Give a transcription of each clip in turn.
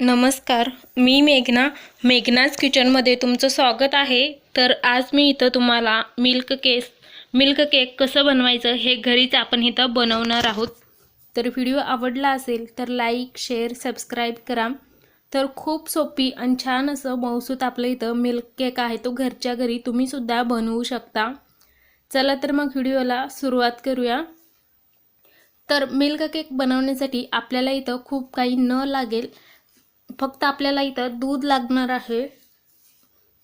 नमस्कार मी मेघना. मेघनाज किचनमध्ये तुमचं स्वागत आहे. तर आज मी इथं तुम्हाला मिल्क केस मिल्क केक कसं बनवायचं हे घरीच आपण इथं बनवणार आहोत. तर व्हिडिओ आवडला असेल तर लाईक शेअर सबस्क्राईब करा. तर खूप सोपी आणि छान असं मौसूत आपलं इथं मिल्क केक आहे तो घरच्या घरी तुम्हीसुद्धा बनवू शकता. चला तर मग व्हिडिओला सुरुवात करूया. तर मिल्क केक बनवण्यासाठी आपल्याला इथं खूप काही न लागेल. फक्त आपल्याला इथं दूध लागणार आहे.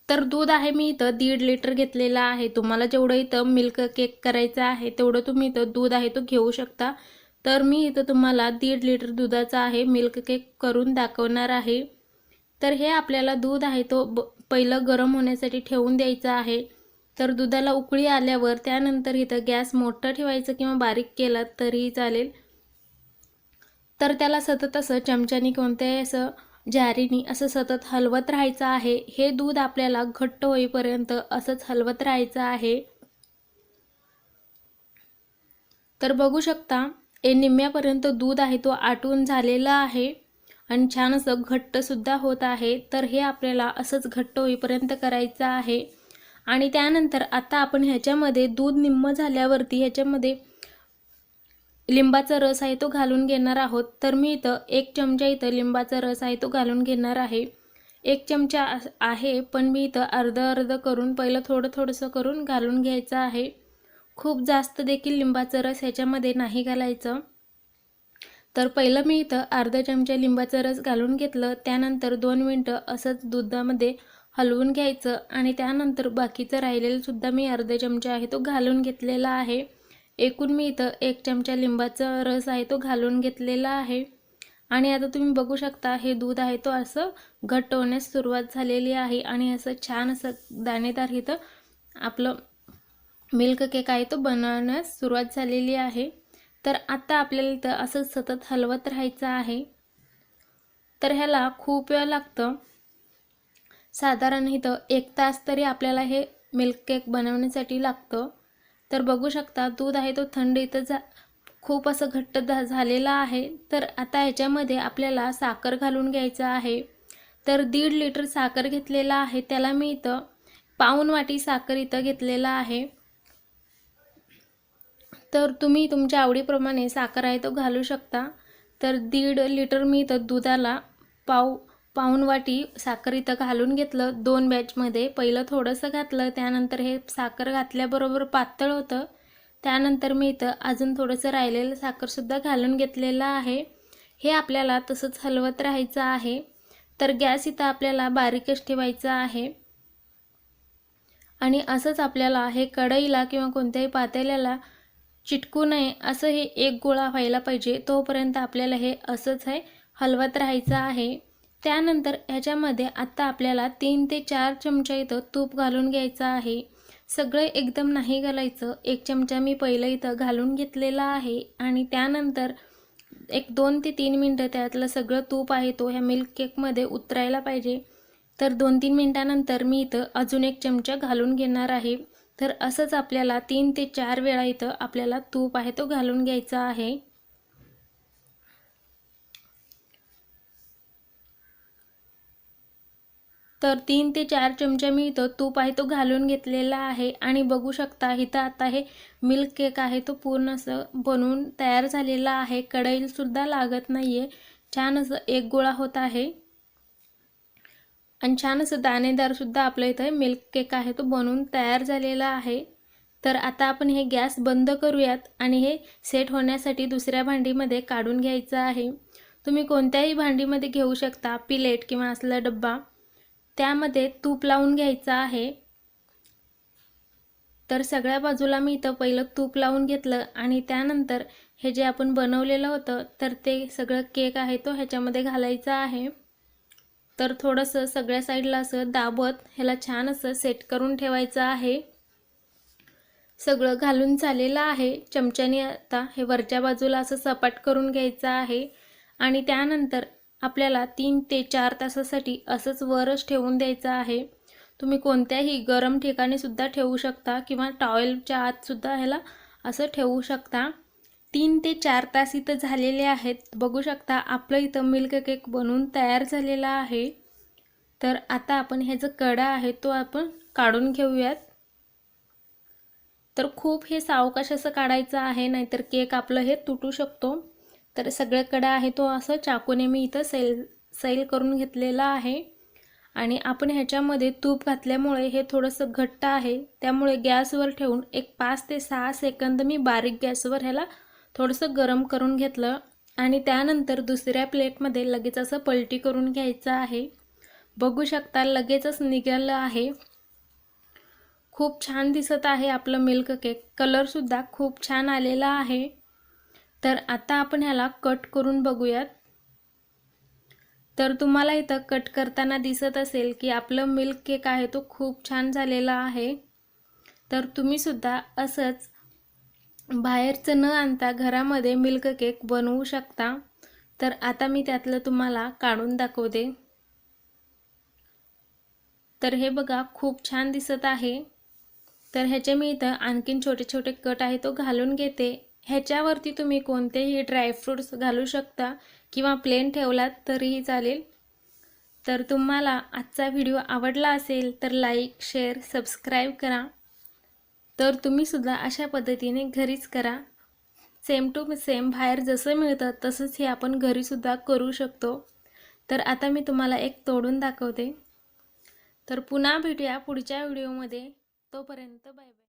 तर दूध आहे मी इथं दीड लिटर घेतलेलं आहे. तुम्हाला जेवढं इथं मिल्क केक करायचं आहे तेवढं तुम्ही इथं दूध आहे तो घेऊ शकता. तर मी इथं तुम्हाला दीड लिटर दुधाचा आहे मिल्क केक करून दाखवणार आहे. तर हे आपल्याला दूध आहे तो ब पहिलं गरम होण्यासाठी ठेवून द्यायचं आहे. तर दुधाला उकळी आल्यावर त्यानंतर इथं गॅस मोठं ठेवायचं किंवा बारीक केला तरीही चालेल. तर त्याला सतत असं चमच्यानी कोणत्याही असं जारीनी असं सतत हलवत राहायचं आहे हे दूध आपल्याला घट्ट होईपर्यंत असंच हलवत राहायचं आहे. तर बघू शकता हे निम्म्यापर्यंत दूध आहे तो आटून झालेला आहे आणि छान असं घट्टसुद्धा होत आहे. तर हे आपल्याला असंच घट्ट होईपर्यंत करायचं आहे. आणि त्यानंतर आता आपण ह्याच्यामध्ये दूध निम्म झाल्यावरती ह्याच्यामध्ये लिंबाचा रस आहे तो घालून घेणार आहोत. तर मी इथं एक चमचा इथं लिंबाचा रस आहे तो घालून घेणार आहे. एक चमचा आहे पण मी इथं अर्ध अर्ध करून पहिलं थोडं थोडंसं करून घालून घ्यायचं आहे. खूप जास्त देखील लिंबाचा रस ह्याच्यामध्ये नाही घालायचं. तर पहिलं मी इथं अर्धा चमचा लिंबाचा रस घालून घेतलं. त्यानंतर दोन मिनटं असंच दुधामध्ये हलवून घ्यायचं आणि त्यानंतर बाकीचं राहिलेलंसुद्धा मी अर्धा चमचा आहे तो घालून घेतलेला आहे. एकूण मी इथं एक चमचा लिंबाचा रस आहे तो घालून घेतलेला आहे. आणि आता तुम्ही बघू शकता हे दूध आहे तो असं घट्ट होण्यास सुरुवात झालेली आहे. आणि असं छान असं दाणेदार इथं आपलं मिल्क केक आहे तो बनवण्यास सुरुवात झालेली आहे. तर आता आपल्याला इथं असं सतत हलवत राहायचं आहे. तर ह्याला खूप वेळ लागतं. साधारण इथं एक तास तरी आपल्याला हे मिल्क केक बनवण्यासाठी लागतं. तर बघू शकता दूध आहे तो थंड इथं जा खूप असं घट्ट झालेला आहे. तर आता ह्याच्यामध्ये आपल्याला साखर घालून घ्यायचं आहे. तर दीड लिटर साखर घेतलेला आहे. त्याला मी इथं पाऊन वाटी साखर इथं घेतलेला आहे. तर तुम्ही तुमच्या आवडीप्रमाणे साखर आहे तो घालू शकता. तर दीड लिटर मी इथं दुधाला पाव पाऊण वाटी साखर इथं घालून घेतलं. दोन बॅचमध्ये पहिलं थोडंसं घातलं त्यानंतर हे साखर घातल्याबरोबर पातळ होतं. त्यानंतर मी इथं अजून थोडंसं राहिलेलं साखरसुद्धा घालून घेतलेलं आहे. हे आपल्याला तसंच हलवत राहायचं आहे. तर गॅस इथं आपल्याला बारीकच ठेवायचा आहे. आणि असंच आपल्याला हे कढईला किंवा कोणत्याही पातेल्याला चिटकू नये असं हे एक गोळा व्हायला पाहिजे. तोपर्यंत आपल्याला हे असंच आहे हलवत राहायचं आहे. त्यानंतर ह्याच्यामध्ये आत्ता आपल्याला तीन ते चार चमचा इथं तूप घालून घ्यायचं आहे. सगळं एकदम नाही घालायचं. एक चमचा मी पहिलं इथं घालून घेतलेला आहे. आणि त्यानंतर एक दोन ते तीन मिनटं त्यातलं सगळं तूप आहे तो ह्या मिल्क केकमध्ये उतरायला पाहिजे. तर दोन तीन मिनटानंतर मी इथं अजून एक चमचा घालून घेणार आहे. तर असंच आपल्याला तीन ते चार वेळा इथं आपल्याला तूप आहे तो घालून घ्यायचा आहे. तर तीन ते चार चमचे मी इथं तूप आहे तो घालून घेतलेला आहे. आणि बघू शकता इथं आता हे मिल्क केक आहे तो पूर्ण असं बनवून तयार झालेला आहे. कढईसुद्धा लागत नाही आहे छान असं एक गोळा होत आहे. आणि छान असं दाणेदारसुद्धा आपल्या इथं मिल्क केक आहे तो बनवून तयार झालेला आहे. तर आता आपण हे गॅस बंद करूयात आणि हे सेट होण्यासाठी दुसऱ्या भांडीमध्ये काढून घ्यायचं आहे. तुम्ही कोणत्याही भांडीमध्ये घेऊ शकता पिलेट किंवा असला डब्बा. त्यामध्ये तूप लावून घ्यायचं आहे. तर सगळ्या बाजूला मी इथं पहिलं तूप लावून घेतलं आणि त्यानंतर हे जे आपण बनवलेलं होतं तर ते सगळं केक आहे तो ह्याच्यामध्ये घालायचा आहे. तर थोडंसं सगळ्या साईडला असं दाबत ह्याला छान असं सेट करून ठेवायचं आहे. सगळं घालून झालेलं आहे. चमच्याने आता हे वरच्या बाजूला असं सपाट करून घ्यायचं आहे. आणि त्यानंतर आपल्याला तीन ते चार तासासाठी असंच वरच ठेवून द्यायचं आहे. तुम्ही कोणत्याही गरम ठिकाणी सुद्धा ठेवू शकता किंवा टॉवेलच्या आतसुद्धा ह्याला असं ठेवू शकता. तीन ते चार तास इथं झालेले आहेत. बघू शकता आपलं इथं मिल्क केक बनवून तयार झालेला आहे. तर आता आपण ह्याचा कडा आहे तो आपण काढून घेऊयात. तर खूप हे सावकाश असं काढायचं आहे नाहीतर केक आपलं हे तुटू शकतो. तर सगळ्याकडे आहे तो असं चाकूने मी इथं सैल सैल करून घेतलेला आहे. आणि आपण ह्याच्यामध्ये तूप घातल्यामुळे हे थोडंसं घट्ट आहे. त्यामुळे गॅसवर ठेवून एक पाच ते सहा सेकंद मी बारीक गॅसवर ह्याला थोडंसं गरम करून घेतलं. आणि त्यानंतर दुसऱ्या प्लेटमध्ये लगेच असं पलटी करून घ्यायचं आहे. बघू शकता लगेचच निघालं आहे. खूप छान दिसत आहे आपलं मिल्क केक कलरसुद्धा खूप छान आलेला आहे. तर आता आपण ह्याला कट करून बघूयात. तर तुम्हाला इथं कट करताना दिसत असेल की आपलं मिल्क केक आहे तो खूप छान झालेला आहे. तर तुम्हीसुद्धा असंच बाहेरचं न आणता घरामध्ये मिल्क केक बनवू शकता. तर आता मी त्यातलं तुम्हाला काढून दाखवते. तर हे बघा खूप छान दिसत आहे. तर ह्याचे मी इथं आणखीन छोटे छोटे कट आहे तो घालून घेते. ह्याच्यावरती तुम्ही कोणतेही ड्रायफ्रूट्स घालू शकता किंवा प्लेन ठेवलात तरीही चालेल. तर तुम्हाला आजचा व्हिडिओ आवडला असेल तर लाईक शेअर सबस्क्राईब करा. तर तुम्हीसुद्धा अशा पद्धतीने घरीच करा. सेम टू सेम बाहेर जसं मिळतं तसंच हे आपण घरीसुद्धा करू शकतो. तर आता मी तुम्हाला एक तोडून दाखवते. तर पुन्हा भेटूया पुढच्या व्हिडिओमध्ये तोपर्यंत बाय बाय